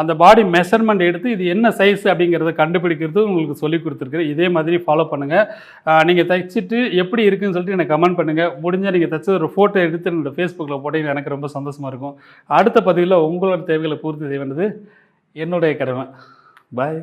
அந்த பாடி மெஷர்மெண்ட் எடுத்து இது என்ன சைஸ் அப்படிங்கிறத கண்டுபிடிக்கிறது உங்களுக்கு சொல்லி கொடுத்துருக்குறேன். இதே மாதிரி ஃபாலோ பண்ணுங்கள் நீங்கள் தைச்சிட்டு எப்படி இருக்குன்னு சொல்லிட்டு எனக்கு கமெண்ட் பண்ணுங்கள் முடிஞ்சால் நீங்கள் தைச்ச ஒரு ஃபோட்டோ எடுத்து என்னோட ஃபேஸ்புக்கில் போட்டீங்கன்னா எனக்கு ரொம்ப சந்தோஷமாக இருக்கும். அடுத்த பதிவில் உங்களோட தேவைகளை பூர்த்தி செய்ய வேண்டியது என்னுடைய கடமை. பாய்